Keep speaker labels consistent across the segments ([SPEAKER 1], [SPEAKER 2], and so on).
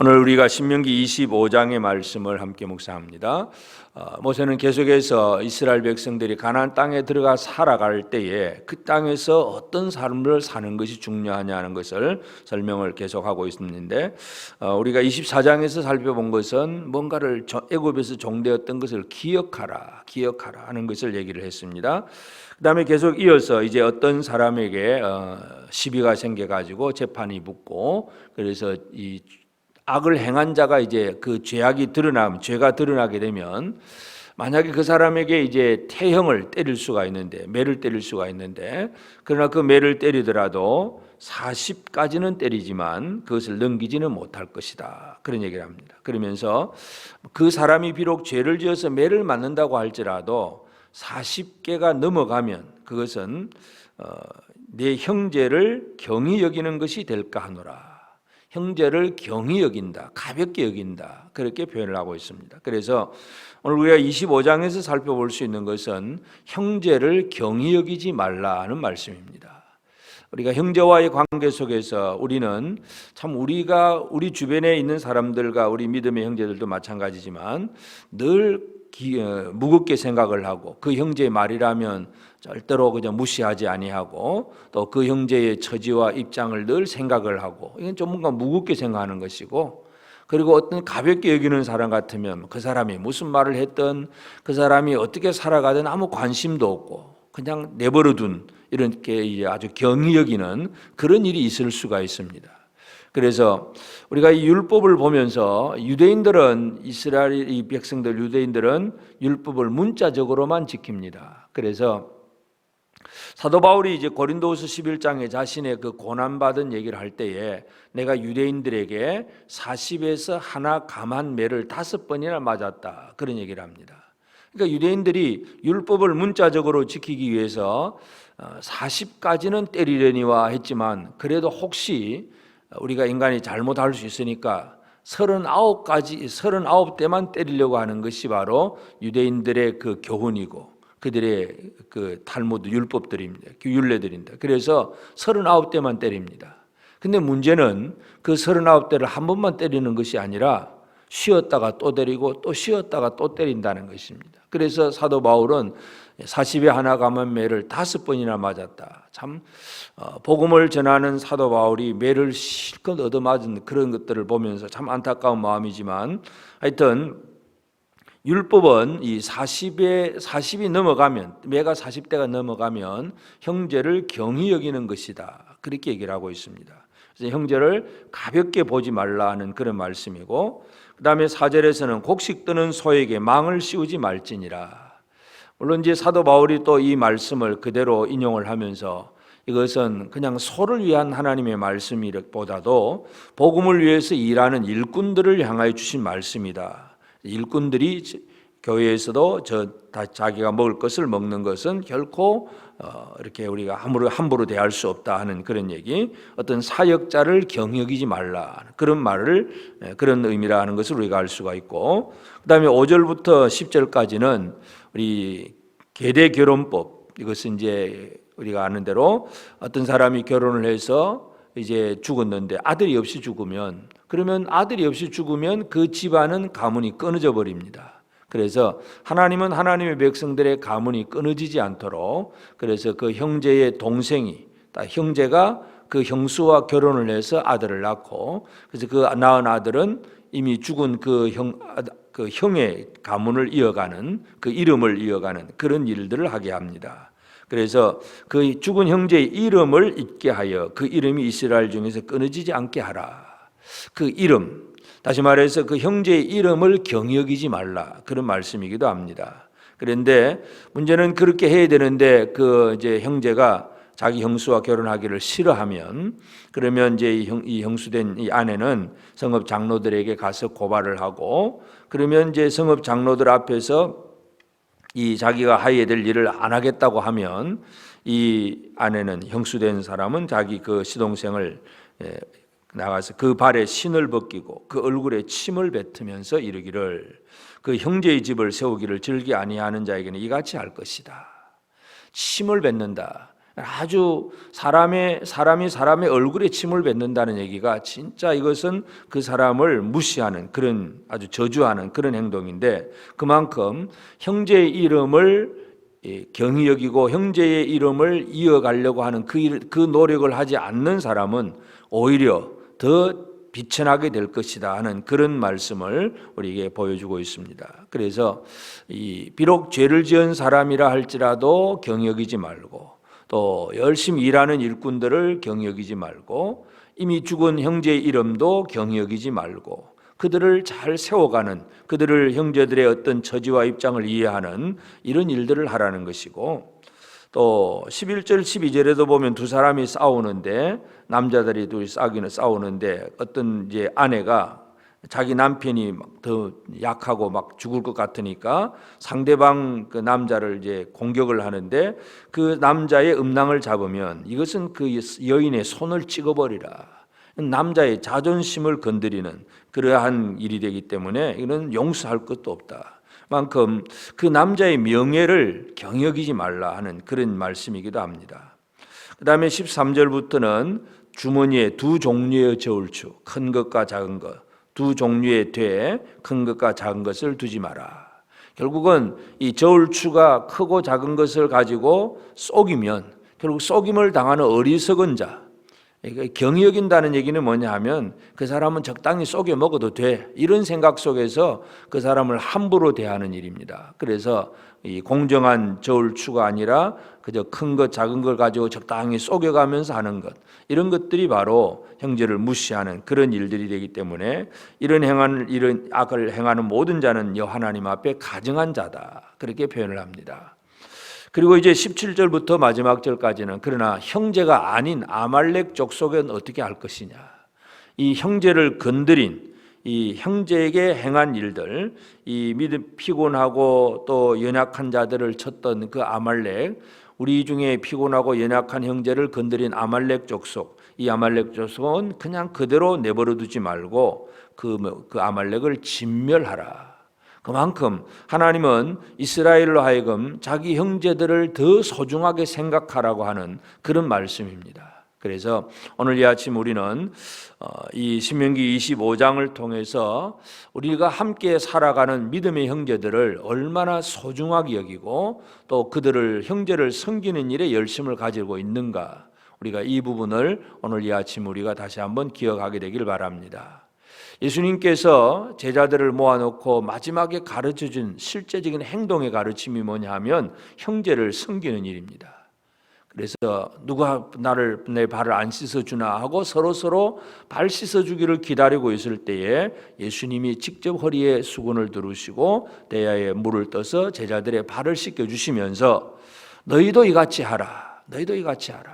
[SPEAKER 1] 오늘 우리가 신명기 25장의 말씀을 함께 묵상합니다. 어, 모세는 계속해서 이스라엘 백성들이 가나안 땅에 들어가 살아갈 때에 그 땅에서 어떤 삶을 사는 것이 중요하냐는 것을 설명을 계속하고 있는데 어, 우리가 24장에서 살펴본 것은 뭔가를 저- 애굽에서 종되었던 것을 기억하라, 기억하라 하는 것을 얘기를 했습니다. 그다음에 계속 이어서 이제 어떤 사람에게 어, 시비가 생겨 가지고 재판이 붙고 그래서 이 악을 행한 자가 이제 그 죄악이 드러나면 죄가 드러나게 되면 만약에 그 사람에게 이제 태형을 때릴 수가 있는데 매를 때릴 수가 있는데 그러나 그 매를 때리더라도 40까지는 때리지만 그것을 넘기지는 못할 것이다. 그런 얘기를 합니다. 그러면서 그 사람이 비록 죄를 지어서 매를 맞는다고 할지라도 40개가 넘어가면 그것은 어, 내 형제를 경히 여기는 것이 될까 하노라. 형제를 경히 여긴다, 가볍게 여긴다. 그렇게 표현을 하고 있습니다. 그래서 오늘 우리가 25장에서 살펴볼 수 있는 것은 형제를 경히 여기지 말라는 말씀입니다. 우리가 형제와의 관계 속에서 우리는 참 우리가 우리 주변에 있는 사람들과 우리 믿음의 형제들도 마찬가지지만 늘 기, 어, 무겁게 생각을 하고 그 형제의 말이라면 절대로 그냥 무시하지 아니하고 또 그 형제의 처지와 입장을 늘 생각을 하고 이건 좀 뭔가 무겁게 생각하는 것이고 그리고 어떤 가볍게 여기는 사람 같으면 그 사람이 무슨 말을 했든 그 사람이 어떻게 살아가든 아무 관심도 없고 그냥 내버려둔 이렇게 아주 경히 여기는 그런 일이 있을 수가 있습니다. 그래서 우리가 이 율법을 보면서 유대인들은 이스라엘 이 백성들 유대인들은 율법을 문자적으로만 지킵니다. 그래서 사도 바울이 이제 고린도후서 11장에 자신의 그 고난 받은 얘기를 할 때에 내가 유대인들에게 40에서 하나 감한 매를 다섯 번이나 맞았다. 그런 얘기를 합니다. 그러니까 유대인들이 율법을 문자적으로 지키기 위해서 40까지는 때리려니와 했지만 그래도 혹시 우리가 인간이 잘못할 수 있으니까 39까지 39대만 때리려고 하는 것이 바로 유대인들의 그 교훈이고 그들의 그 탈무드 율법들입니다. 그 율례들입니다. 그래서 39대만 때립니다. 근데 문제는 그 39대를 한 번만 때리는 것이 아니라 쉬었다가 또 때리고 또 쉬었다가 또 때린다는 것입니다. 그래서 사도 바울은 40에 하나 감은 매를 다섯 번이나 맞았다. 참 어, 복음을 전하는 사도 바울이 매를 실컷 얻어맞은 그런 것들을 보면서 참 안타까운 마음이지만 하여튼 율법은 이 40에 40이 넘어가면 매가 40대가 넘어가면 형제를 경히 여기는 것이다. 그렇게 얘기를 하고 있습니다. 그래서 형제를 가볍게 보지 말라는 그런 말씀이고 그 다음에 4절에서는 곡식 뜨는 소에게 망을 씌우지 말지니라. 물론 이제 사도 바울이 또 이 말씀을 그대로 인용을 하면서 이것은 그냥 소를 위한 하나님의 말씀이보다도 복음을 위해서 일하는 일꾼들을 향하여 주신 말씀이다. 일꾼들이 교회에서도 저다 자기가 먹을 것을 먹는 것은 결코 어, 이렇게 우리가 함부로 함부로 대할 수 없다 하는 그런 얘기. 어떤 사역자를 경여기지 말라 그런 말을 예, 그런 의미라 하는 것을 우리가 알 수가 있고 그다음에 5절부터 10절까지는 우리 계대 결혼법 이것은 이제 우리가 아는 대로 어떤 사람이 결혼을 해서 이제 죽었는데 아들이 없이 죽으면 그러면 아들이 없이 죽으면 그 집안은 가문이 끊어져 버립니다. 그래서 하나님은 하나님의 백성들의 가문이 끊어지지 않도록 그래서 그 형제의 동생이 형제가 그 형수와 결혼을 해서 아들을 낳고 그래서 그 낳은 아들은 이미 죽은 그 형, 그 형의 가문을 이어가는 그 이름을 이어가는 그런 일들을 하게 합니다. 그래서 그 죽은 형제의 이름을 잊게 하여 그 이름이 이스라엘 중에서 끊어지지 않게 하라. 그 이름 다시 말해서 그 형제의 이름을 경여기지 말라 그런 말씀이기도 합니다. 그런데 문제는 그렇게 해야 되는데 그 이제 형제가 자기 형수와 결혼하기를 싫어하면 그러면 이제 이, 형수된 이 아내는 성읍 장로들에게 가서 고발을 하고 그러면 이제 성읍 장로들 앞에서 이 자기가 하야 될 일을 안 하겠다고 하면 이 아내는 형수된 사람은 자기 그 시동생을 나가서 그 발에 신을 벗기고 그 얼굴에 침을 뱉으면서 이르기를 그 형제의 집을 세우기를 즐기 아니하는 자에게는 이같이 할 것이다. 침을 뱉는다. 아주 사람의 사람이 사람의 얼굴에 침을 뱉는다는 얘기가 진짜 이것은 그 사람을 무시하는 그런 아주 저주하는 그런 행동인데 그만큼 형제의 이름을 예, 경히 여기고 형제의 이름을 이어가려고 하는 그, 일- 그 노력을 하지 않는 사람은 오히려 더 비천하게 될 것이다 하는 그런 말씀을 우리에게 보여주고 있습니다. 그래서 이 비록 죄를 지은 사람이라 할지라도 여기지 말고 또 열심히 일하는 일꾼들을 여기지 말고 이미 죽은 형제의 이름도 여기지 말고 그들을 잘 세워가는 그들을 형제들의 어떤 처지와 입장을 이해하는 이런 일들을 하라는 것이고 또 11절 12절에도 보면 두 사람이 싸우는데 남자들이 둘이 싸기는 싸우는데 어떤 이제 아내가 자기 남편이 막더 약하고 막 죽을 것 같으니까 상대방 그 남자를 이제 공격을 하는데 그 남자의 음낭을 잡으면 이것은 그 여인의 손을 찍어버리라. 남자의 자존심을 건드리는 그러한 일이 되기 때문에 이는 용서할 것도 없다. 만큼 그 남자의 명예를 경여기지 말라 하는 그런 말씀이기도 합니다. 그 다음에 13절부터는 주머니에 두 종류의 저울추, 큰 것과 작은 것, 두 종류의 되에 큰 것과 작은 것을 두지 마라. 결국은 이 저울추가 크고 작은 것을 가지고 쏘기면 결국 쏘김을 당하는 어리석은 자, 경이 여긴다는 얘기는 뭐냐 하면 그 사람은 적당히 속여 먹어도 돼. 이런 생각 속에서 그 사람을 함부로 대하는 일입니다. 그래서 이 공정한 저울추가 아니라 그저 큰 것, 작은 걸 가지고 적당히 속여가면서 하는 것. 이런 것들이 바로 형제를 무시하는 그런 일들이 되기 때문에 이런 행한 이런 악을 행하는 모든 자는 여 하나님 앞에 가증한 자다. 그렇게 표현을 합니다. 그리고 이제 17절부터 마지막 절까지는 그러나 형제가 아닌 아말렉 족속은 어떻게 할 것이냐. 이 형제를 건드린 이 형제에게 행한 일들, 이 믿음 피곤하고 또 연약한 자들을 쳤던 그 아말렉, 우리 중에 피곤하고 연약한 형제를 건드린 아말렉 족속, 이 아말렉 족속은 그냥 그대로 내버려 두지 말고 그, 뭐, 그 아말렉을 진멸하라. 그만큼 하나님은 이스라엘로 하여금 자기 형제들을 더 소중하게 생각하라고 하는 그런 말씀입니다. 그래서 오늘 이 아침 우리는 어, 이 신명기 25장을 통해서 우리가 함께 살아가는 믿음의 형제들을 얼마나 소중하게 여기고 또 그들을 형제를 섬기는 일에 열심을 가지고 있는가 우리가 이 부분을 오늘 이 아침 우리가 다시 한번 기억하게 되길 바랍니다. 예수님께서 제자들을 모아놓고 마지막에 가르쳐 준 실제적인 행동의 가르침이 뭐냐 하면 형제를 섬기는 일입니다. 그래서 누가 나를 내 발을 안 씻어 주나 하고 서로 서로 발 씻어 주기를 기다리고 있을 때에 예수님이 직접 허리에 수건을 두르시고 대야에 물을 떠서 제자들의 발을 씻겨 주시면서 너희도 이같이 하라. 너희도 이같이 하라.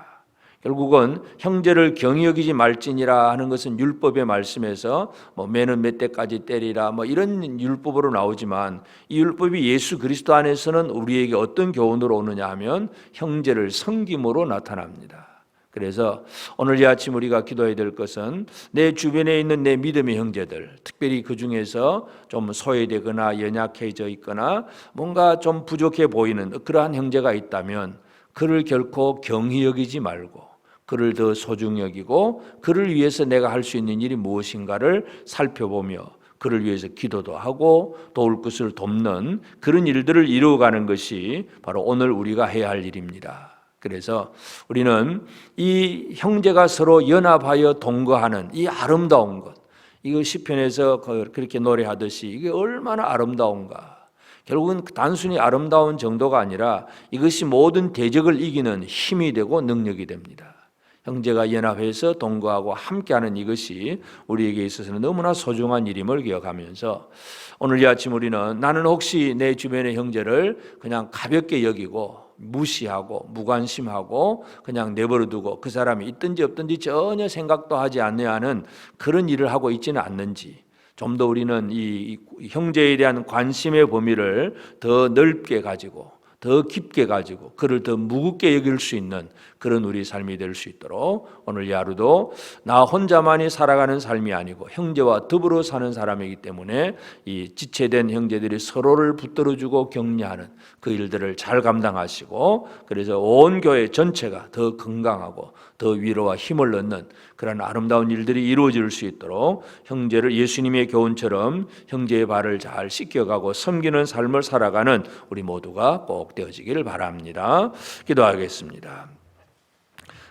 [SPEAKER 1] 결국은 형제를 경히 여기지 말지니라 하는 것은 율법의 말씀에서 뭐 매는 몇 대까지 때리라 뭐 이런 율법으로 나오지만 이 율법이 예수 그리스도 안에서는 우리에게 어떤 교훈으로 오느냐 하면 형제를 섬김으로 나타납니다. 그래서 오늘 이 아침 우리가 기도해야 될 것은 내 주변에 있는 내 믿음의 형제들, 특별히 그 중에서 좀 소외되거나 연약해져 있거나 뭔가 좀 부족해 보이는 그러한 형제가 있다면 그를 결코 경히 여기지 말고 그를 더 소중히 여기고 그를 위해서 내가 할 수 있는 일이 무엇인가를 살펴보며 그를 위해서 기도도 하고 도울 것을 돕는 그런 일들을 이루어가는 것이 바로 오늘 우리가 해야 할 일입니다. 그래서 우리는 이 형제가 서로 연합하여 동거하는 이 아름다운 것, 이거 시편에서 그렇게 노래하듯이 이게 얼마나 아름다운가. 결국은 단순히 아름다운 정도가 아니라 이것이 모든 대적을 이기는 힘이 되고 능력이 됩니다. 형제가 연합해서 동거하고 함께하는 이것이 우리에게 있어서는 너무나 소중한 일임을 기억하면서 오늘 이 아침 우리는 나는 혹시 내 주변의 형제를 그냥 가볍게 여기고 무시하고 무관심하고 그냥 내버려두고 그 사람이 있든지 없든지 전혀 생각도 하지 않는 하는 그런 일을 하고 있지는 않는지 좀 더 우리는 이 형제에 대한 관심의 범위를 더 넓게 가지고 더 깊게 가지고 그를 더 무겁게 여길 수 있는 그런 우리 삶이 될 수 있도록 오늘 이 하루도 나 혼자만이 살아가는 삶이 아니고 형제와 더불어 사는 사람이기 때문에 이 지체된 형제들이 서로를 붙들어주고 격려하는 그 일들을 잘 감당하시고 그래서 온 교회 전체가 더 건강하고 더 위로와 힘을 얻는 그런 아름다운 일들이 이루어질 수 있도록 형제를 예수님의 교훈처럼 형제의 발을 잘 씻겨가고 섬기는 삶을 살아가는 우리 모두가 꼭 되어지기를 바랍니다. 기도하겠습니다.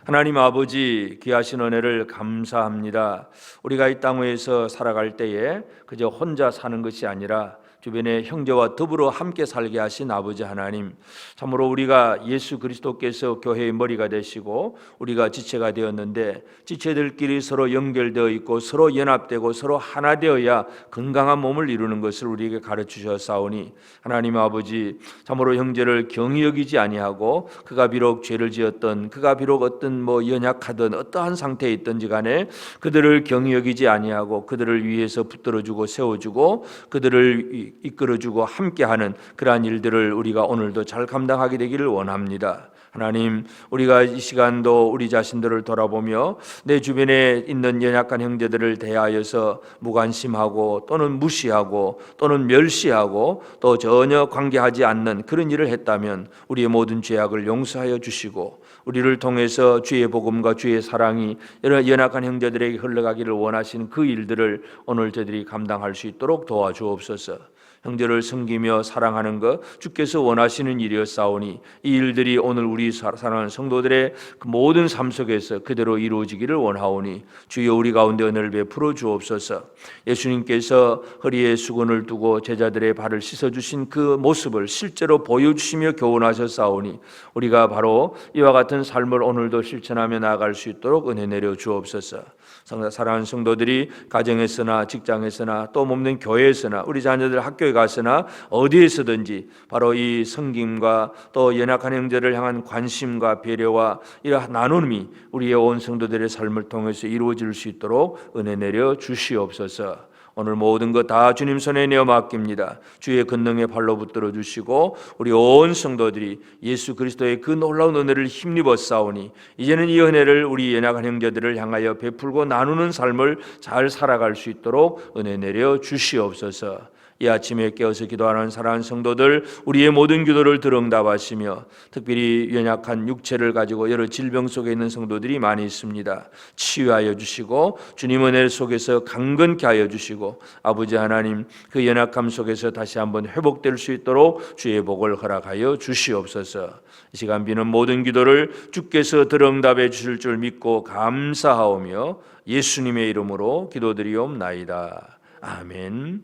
[SPEAKER 1] 하나님 아버지 귀하신 은혜를 감사합니다. 우리가 이 땅 위에서 살아갈 때에 그저 혼자 사는 것이 아니라 주변의 형제와 더불어 함께 살게 하신 아버지 하나님 참으로 우리가 예수 그리스도께서 교회의 머리가 되시고 우리가 지체가 되었는데 지체들끼리 서로 연결되어 있고 서로 연합되고 서로 하나 되어야 건강한 몸을 이루는 것을 우리에게 가르쳐 주셨사오니 하나님 아버지 참으로 형제를 경히 여기지 아니하고 그가 비록 죄를 지었던 그가 비록 어떤 뭐 연약하던 어떠한 상태에 있든지 간에 그들을 경히 여기지 아니하고 그들을 위해서 붙들어 주고 세워 주고 그들을 이- 이끌어주고 함께하는 그러한 일들을 우리가 오늘도 잘 감당하게 되기를 원합니다. 하나님, 우리가 이 시간도 우리 자신들을 돌아보며 내 주변에 있는 연약한 형제들을 대하여서 무관심하고 또는 무시하고 또는 멸시하고 또 전혀 관계하지 않는 그런 일을 했다면 우리의 모든 죄악을 용서하여 주시고 우리를 통해서 주의 복음과 주의 사랑이 이런 연약한 형제들에게 흘러가기를 원하시는 그 일들을 오늘 저들이 감당할 수 있도록 도와주옵소서. 형제를 섬기며 사랑하는 것 주께서 원하시는 일이었사오니 이 일들이 오늘 우리 사- 사랑하는 성도들의 그 모든 삶 속에서 그대로 이루어지기를 원하오니 주여 우리 가운데 은혜를 베풀어 주옵소서. 예수님께서 허리에 수건을 두고 제자들의 발을 씻어 주신 그 모습을 실제로 보여 주시며 교훈하셨사오니 우리가 바로 이와 같은 삶을 오늘도 실천하며 나아갈 수 있도록 은혜 내려 주옵소서. 성- 사랑하는 성도들이 가정에서나 직장에서나 또 몸된 교회에서나 우리 자녀들 학교 에 가서나 어디에서든지 바로 이 성김과 또 연약한 형제를 향한 관심과 배려와 이러한 나눔이 우리의 온 성도들의 삶을 통해서 이루어질 수 있도록 은혜 내려 주시옵소서. 오늘 모든 것 다 주님 손에 내어 맡깁니다. 주의 권능의 발로 붙들어 주시고 우리 온 성도들이 예수 그리스도의 그 놀라운 은혜를 힘입어 싸우니 이제는 이 은혜를 우리 연약한 형제들을 향하여 베풀고 나누는 삶을 잘 살아갈 수 있도록 은혜 내려 주시옵소서. 이 아침에 깨어서 기도하는 사랑하는 성도들 우리의 모든 기도를 들응답하시며 특별히 연약한 육체를 가지고 여러 질병 속에 있는 성도들이 많이 있습니다. 치유하여 주시고 주님 은혜 속에서 강건케 하여 주시고 아버지 하나님 그 연약함 속에서 다시 한번 회복될 수 있도록 주의 복을 허락하여 주시옵소서. 이 시간 비는 모든 기도를 주께서 들응답해 주실 줄 믿고 감사하오며 예수님의 이름으로 기도드리옵나이다. 아멘.